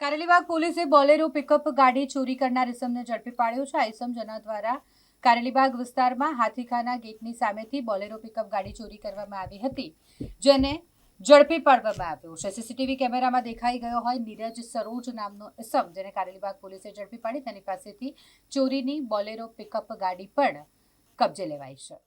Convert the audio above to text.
કારેલીબાગ પોલીસે Bolero pickup ગાડી ચોરી કરનાર ઇસમને ઝડપી પાડ્યો છે. આ ઇસમ જેના દ્વારા કારેલીબાગ વિસ્તારમાં હાથીખાના ગેટની સામેથી બોલેરો પિકઅપ ગાડી ચોરી કરવામાં આવી હતી, જેને ઝડપી પાડવામાં આવ્યો છે. સીસીટીવી કેમેરામાં દેખાઈ ગયો હોય નીરજ સરોજ નામનો ઇસમ જેને કારેલીબાગ પોલીસે ઝડપી પાડી, તેની પાસેથી ચોરીની બોલેરો પિકઅપ ગાડી પણ કબજે લેવાઈ છે.